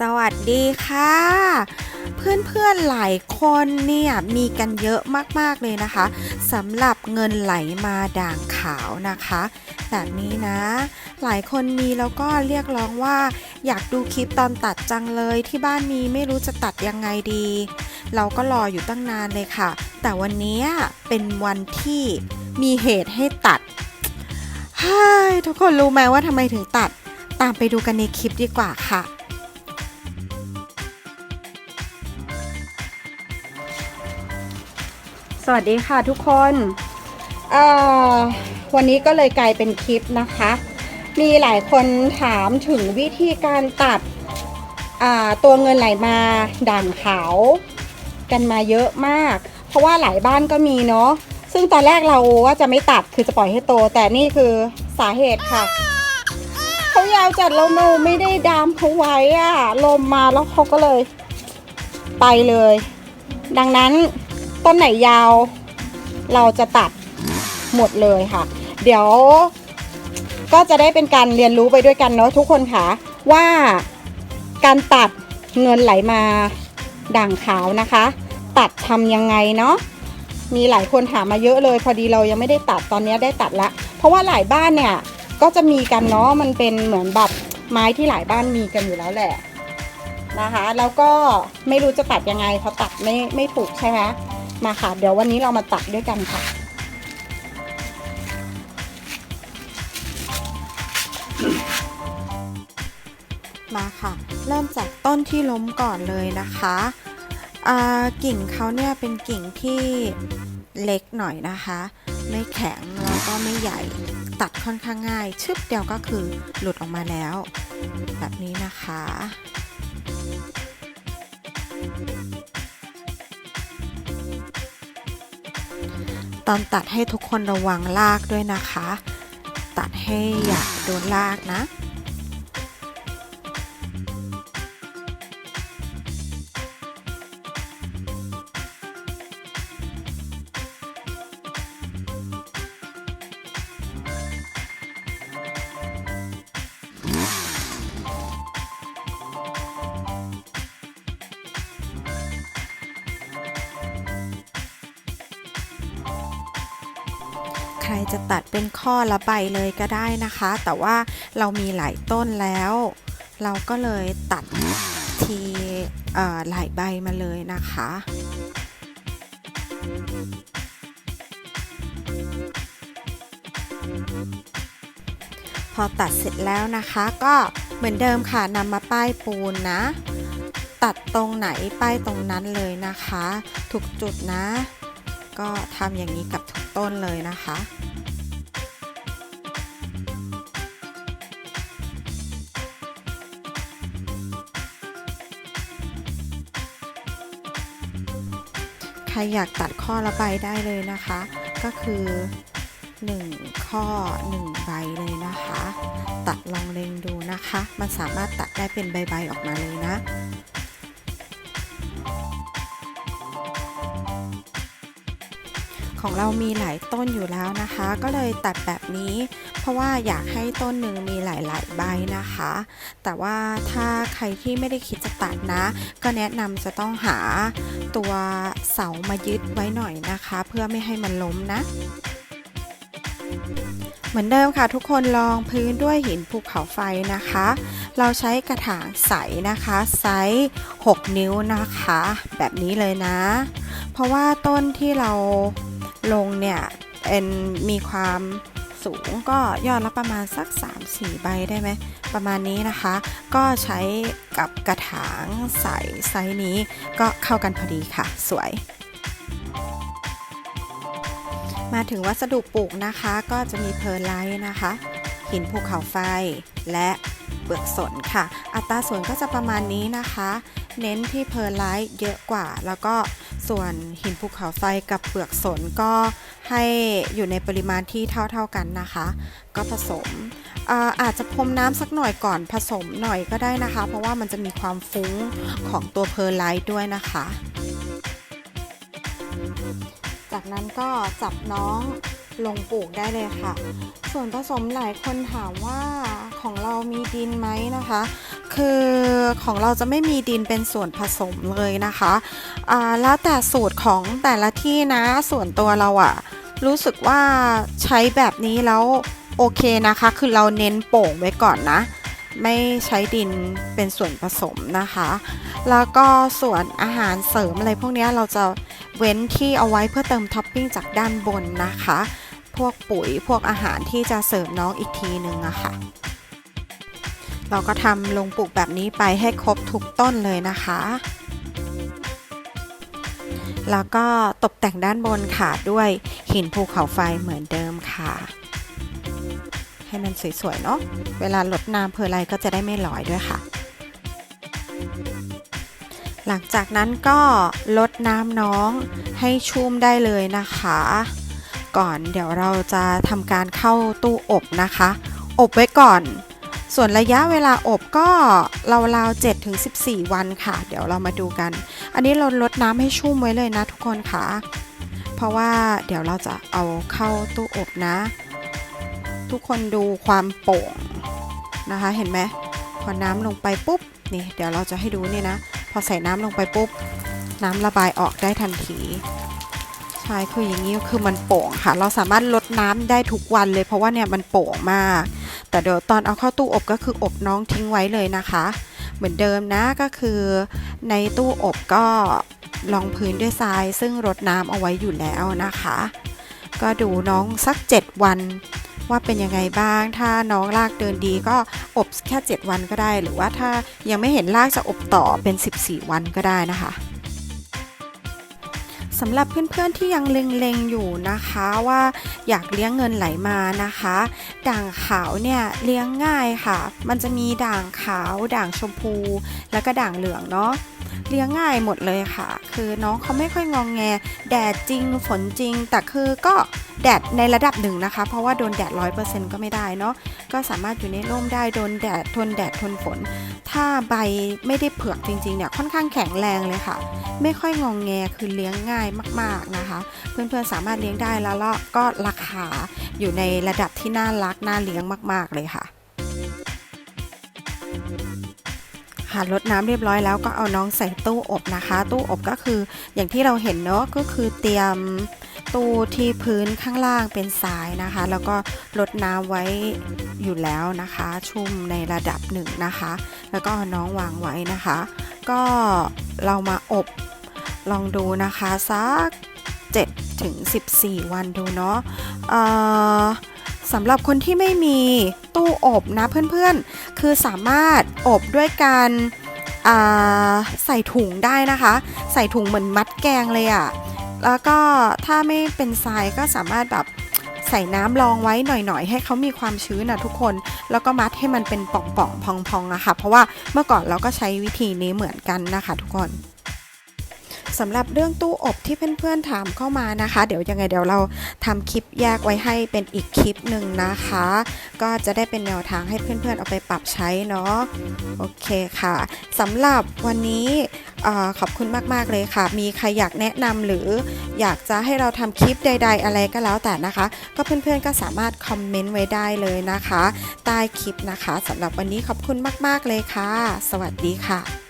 สวัสดีค่ะ เพื่อนๆหลายคนเนี่ยมีกันเยอะมากๆเลยนะคะสำหรับเงินไหลมาด่างขาวนะคะ แบบนี้นะ หลายคนมีแล้วก็เรียกร้องว่า อยากดูคลิปตอนตัดจังเลยที่บ้านมีไม่รู้จะตัดยังไงดี เราก็รออยู่ตั้งนานเลยค่ะ แต่วันนี้เป็นวันที่มีเหตุให้ตัดเฮ้ยทุกคนรู้ไหมว่าทำไมถึงตัด ตามไปดูกันในคลิปดีกว่าค่ะ สวัสดีค่ะทุกคนวันนี้ก็เลยกลายเป็นคลิปนะคะ มีหลายคนถามถึงวิธีการตัดตัวเงินไหลมาด่างขาวกันมาเยอะมาก เพราะว่าหลายบ้านก็มีเนาะซึ่งตอนแรกเราว่าจะไม่ตัดคือจะปล่อยให้โต แต่นี่คือสาเหตุค่ะเขายาวจัดเราไม่ได้ดามเขาไว้อะลมมาแล้วเขาก็เลยไปเลย ดังนั้น ต้นไหนยาว เราจะตัดหมดเลยค่ะ เดี๋ยวก็จะได้เป็นการเรียนรู้ไปด้วยกันเนาะทุกคนค่ะว่าการตัดเงินไหลมาด่างขาวนะคะ ตัดทำยังไงเนาะมีหลายคนถามมาเยอะเลย พอดีเรายังไม่ได้ตัดตอนนี้ได้ตัดละ เพราะว่าหลายบ้านเนี่ยก็จะมีกันเนาะมันเป็นเหมือนแบบไม้ที่หลายบ้านมีกันอยู่แล้วแหละนะคะ แล้วก็ไม่รู้จะตัดยังไงเพราตัดไม่ไม่ถูกใช่ไหม มาค่ะ เดี๋ยววันนี้เรามาตัดด้วยกันค่ะ มาค่ะ เริ่มจากต้นที่ล้มก่อนเลยนะคะอ่ากิ่งเขาเนี่ยเป็นกิ่งที่เล็กหน่อยนะคะ ไม่แข็งแล้วก็ไม่ใหญ่ตัดค่อนข้างง่าย ชึบเดียวก็คือหลุดออกมาแล้ว แบบนี้นะคะ ตอนตัดให้ทุกคนระวังลากด้วยนะคะ ตัดให้อย่าโดนลากนะ ใครจะตัดเป็นข้อละใบเลยก็ได้นะคะ แต่ว่าเรามีหลายต้นแล้ว เราก็เลยตัดทีหลายใบมาเลยนะคะพอตัดเสร็จแล้วนะคะก็เหมือนเดิมค่ะนำมาป้ายปูนนะ ตัดตรงไหนป้ายตรงนั้นเลยนะคะทุกจุดนะ ก็ทำอย่างนี้กับทุกต้นเลยนะคะใครอยากตัดข้อละใบได้เลยนะคะ ก็คือ 1 ข้อ 1 ใบเลยนะคะ ตัดลองเล็งดูนะคะ มันสามารถตัดได้เป็นใบๆออกมาเลยนะ ของเรามีหลายต้นอยู่แล้วนะคะ ก็เลยตัดแบบนี้ เพราะว่าอยากให้ต้นหนึ่งมีหลาย ๆ ใบนะคะ แต่ว่าถ้าใครที่ไม่ได้คิดจะตัดนะ ก็แนะนำจะต้องหาตัวเสามายึดไว้หน่อยนะคะ เพื่อไม่ให้มันล้มนะเหมือนเดิมค่ะทุกคนลองพื้นด้วยหินภูเขาไฟนะคะ เราใช้กระถางใสนะคะไซส์6นิ้วนะคะ แบบนี้เลยนะ เพราะว่าต้นที่เรา ลงเนี่ยเป็นมีความสูงก็ยอดละประมาณสัก 3-4 ใบได้ไหมประมาณนี้นะคะ ก็ใช้กับกระถางใสไซส์นี้ก็เข้ากันพอดีค่ะ สวย มาถึงวัสดุปลูกนะคะก็จะมีเพอร์ไลท์นะคะ หินภูเขาไฟและเปลือกสนค่ะ อัตราส่วนก็จะประมาณนี้นะคะ เน้นที่เพอร์ไลท์เยอะกว่าแล้วก็ ส่วนหินภูเขาไฟกับเปลือกสนก็ให้อยู่ในปริมาณที่เท่าๆกันนะคะ ก็ผสมอาอาจจะพรมน้ำสักหน่อยก่อนผสมหน่อยก็ได้นะคะ เพราะว่ามันจะมีความฟุ้งของตัวเพอร์ไลท์ด้วยนะคะ จากนั้นก็จับน้องลงปลูกได้เลยค่ะ ส่วนผสมหลายคนถามว่าของเรามีดินไหมนะคะ คือของเราจะไม่มีดินเป็นส่วนผสมเลยนะคะอ่าแล้วแต่สูตรของแต่ละที่นะส่วนตัวเราอะรู้สึกว่าใช้แบบนี้แล้วโอเคนะคะ คือเราเน้นโป่งไว้ก่อนนะ ไม่ใช้ดินเป็นส่วนผสมนะคะ แล้วก็ส่วนอาหารเสริมอะไรพวกนี้เราจะเว้นที่เอาไว้เพื่อเติมท็อปปิ้งจากด้านบนนะคะ พวกปุ๋ยพวกอาหารที่จะเสริมน้องอีกทีนึงอะค่ะ เราก็ทำลงปลูกแบบนี้ไปให้ครบทุกต้นเลยนะคะ แล้วก็ตกแต่งด้านบนค่ะด้วยหินภูเขาไฟเหมือนเดิมค่ะ ให้มันสวยๆเนาะ เวลาลดน้ำเพออะไรก็จะได้ไม่ลอยด้วยค่ะ หลังจากนั้นก็ลดน้ำน้องให้ชุ่มได้เลยนะคะ ก่อนเดี๋ยวเราจะทำการเข้าตู้อบนะคะ อบไว้ก่อน ส่วนระยะเวลาอบก็ราวๆ7ถึง14 วันค่ะ เดี๋ยวเรามาดูกัน อันนี้เราลดน้ำให้ชุ่มไว้เลยนะทุกคนค่ะ เพราะว่าเดี๋ยวเราจะเอาเข้าตู้อบนะ ทุกคนดูความโป่งนะคะ เห็นไหมพอน้ำลงไปปุ๊บนี่เดี๋ยวเราจะให้ดูนี่นะ พอใส่น้ำลงไปปุ๊บ น้ำระบายออกได้ทันทีใช่คืออย่างนี้คือมันโป่งค่ะ เราสามารถลดน้ำได้ทุกวันเลย เพราะว่าเนี่ยมันโป่งมาก แต่เดี๋ยวตอนเอาเข้าตู้อบก็คืออบน้องทิ้งไว้เลยนะคะ เหมือนเดิมนะก็คือในตู้อบก็รองพื้นด้วยทราย ซึ่งรดน้ำเอาไว้อยู่แล้วนะคะ ก็ดูน้องสัก 7 วันว่าเป็นยังไงบ้าง ถ้าน้องลากเดินดีก็อบแค่ 7 วันก็ได้ หรือว่าถ้ายังไม่เห็นลากจะอบต่อเป็น 14 วันก็ได้นะคะำหรับเพื่อนๆที่ยังเล็งๆอยู่นะคะว่าอยากเลี้ยงเงินไหลมานะคะ ด่างขาวเนี่ยเลี้ยงง่ายค่ะ มันจะมีด่างขาว ด่างชมพู แล้วก็ด่างเหลืองเนาะ เลี้ยงง่ายหมดเลยค่ะ คือน้องเขาไม่ค่อยงองแง แดดจริงฝนจริง แต่คือก็แดดในระดับหนึ่งนะคะ เพราะว่าโดนแดดร้อยเปอร์เซ็นต์ก็ไม่ได้เนาะก็สามารถอยู่ในร่มได้โดนแดดทนแดดทนฝน ถ้าใบไม่ได้เผือกจริงๆเนี่ยค่อนข้างแข็งแรงเลยค่ะ ไม่ค่อยงองแงคือเลี้ยงง่ายมาก ๆนะคะ เพื่อนๆสามารถเลี้ยงได้แล้วก็ราคาอยู่ในระดับที่น่ารักน่าเลี้ยงมาก ๆเลยค่ะ ค่ะลดน้ำเรียบร้อยแล้วก็เอาน้องใส่ตู้อบนะคะ ตู้อบก็คืออย่างที่เราเห็นเนาะก็คือเตรียมตู้ที่พื้นข้างล่างเป็นทรายนะคะ แล้วก็ลดน้ำไว้อยู่แล้วนะคะ ชุ่มในระดับหนึ่งนะคะ แล้วก็น้องวางไว้นะคะ ก็เรามาอบลองดูนะคะสัก7ถึง14 วันดูเนาะเอ่อ สำหรับคนที่ไม่มีตู้อบนะเพื่อนๆ คือสามารถอบด้วยการใส่ถุงได้นะคะ ใส่ถุงเหมือนมัดแกงเลยอะ่ะ แล้วก็ถ้าไม่เป็นทรายก็สามารถแบบใส่น้ำรองไว้หน่อยๆ ให้เขามีความชื้นนะทุกคน แล้วก็มัดให้มันเป็นป่องๆพองๆอะค่ะเพราะว่าเมื่อก่อนเราก็ใช้วิธีนี้เหมือนกันนะคะทุกคน สำหรับเรื่องตู้อบที่เพื่อนๆถามเข้ามานะคะ เดี๋ยวยังไงเดี๋ยวเราทำคลิปแยกไว้ให้เป็นอีกคลิปหนึ่งนะคะ ก็จะได้เป็นแนวทางให้เพื่อนๆเอาไปปรับใช้เนาะโอเคค่ะสำหรับวันนี้ขอบคุณมากๆเลยค่ะ มีใครอยากแนะนำหรืออยากจะให้เราทำคลิปใด ๆ อะไรก็แล้วแต่นะคะ ก็เพื่อนๆก็สามารถคอมเมนต์ไว้ได้เลยนะคะ ใต้คลิปนะคะสำหรับวันนี้ขอบคุณมากๆเลยค่ะ สวัสดีค่ะ